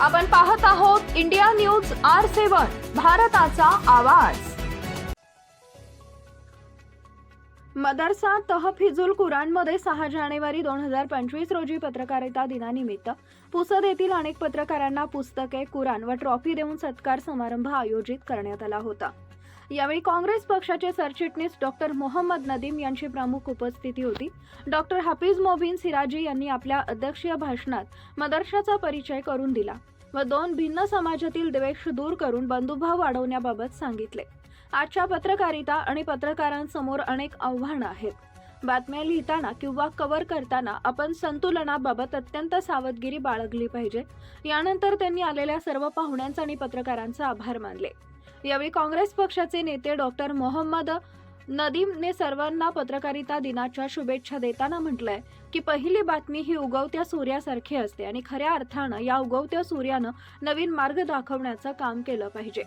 आपण पाहत आहोत इंडिया न्यूज आर सेवन भारताचा आवाज. मदरसा तहफिजुल कुराणमध्ये सहा जानेवारी दोन हजार पंचवीस रोजी पत्रकारिता दिनानिमित्त पुसद येथील अनेक पत्रकारांना पुस्तके कुराण व ट्रॉफी देऊन सत्कार समारंभ आयोजित करण्यात आला होता. यावेळी काँग्रेस पक्षाचे सरचिटणीस डॉक्टर मोहम्मद नदीम यांची प्रमुख उपस्थिती होती. डॉक्टर हाफिज मोबिन सिराजी यांनी आपल्या अध्यक्षीय भाषणात मदरशाचा परिचय करून दिला व दोन भिन्न समाजातील द्वेष दूर करून बंधुभाव वाढवण्याबाबत सांगितले. आजच्या पत्रकारिता आणि पत्रकारांसमोर अनेक आव्हानं आहेत. बातम्या लिहिताना किंवा कव्हर करताना आपण संतुलनाबाबत अत्यंत सावधगिरी बाळगली पाहिजे. यानंतर त्यांनी आलेल्या सर्व पाहुण्यांचा आणि पत्रकारांचा आभार मानले. यावेळी काँग्रेस पक्षाचे नेते डॉक्टर मोहम्मद नदीमने सर्वांना पत्रकारिता दिनाच्या शुभेच्छा देताना म्हटलंय की पहिली बातमी ही उगवत्या सूर्यासारखी असते आणि खऱ्या अर्थानं या उगवत्या सूर्यानं नवीन मार्ग दाखवण्याचं काम केलं पाहिजे.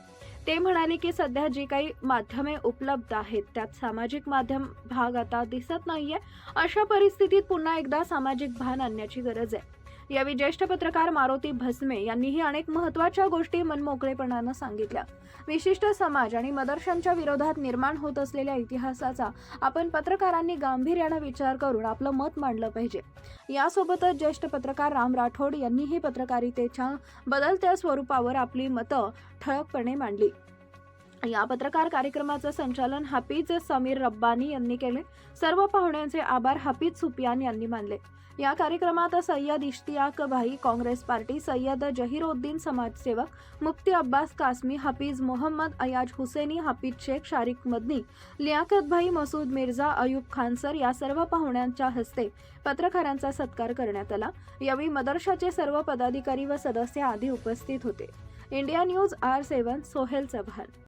ते म्हणाले की सध्या जी काही माध्यमे उपलब्ध आहेत त्यात सामाजिक माध्यम भाग आता दिसत नाहीये. अशा परिस्थितीत पुन्हा एकदा सामाजिक भान आणण्याची गरज आहे. यावेळी ज्येष्ठ पत्रकार मारुती भस्मे यांनीही अनेक महत्त्वाच्या गोष्टी मनमोकळेपणानं सांगितल्या. विशिष्ट समाज आणि मदर्शांच्या विरोधात निर्माण होत असलेल्या इतिहासाचा आपण पत्रकारांनी गांभीर्यानं विचार करून आपलं मत मांडलं पाहिजे. यासोबतच ज्येष्ठ पत्रकार राम राठोड यांनीही पत्रकारितेच्या बदलत्या स्वरूपावर आपली मतं ठळकपणे मांडली. या पत्रकार कार्यक्रमाचं संचालन हाफिज समीर रब्बानी यांनी केले. सर्व पाहुण्यांचे आभार हाफिज सुपियान यांनी मानले. या कार्यक्रमात सय्यद इश्तियाक भाई काँग्रेस पार्टी सय्यद जहीरुद्दीन समाजसेवक मुफ्ती अब्बास कासमी हाफिज मोहम्मद अयाज हुसेनी हाफिज शेख शारिक मदनी लियाकत भाई मसूद मिर्झा अयूब खानसर या सर्व पाहुण्यांच्या हस्ते पत्रकारांचा सत्कार करण्यात आला. यावेळी मदरशाचे सर्व पदाधिकारी व सदस्य आधी उपस्थित होते. India news R seven Sohail Chavan.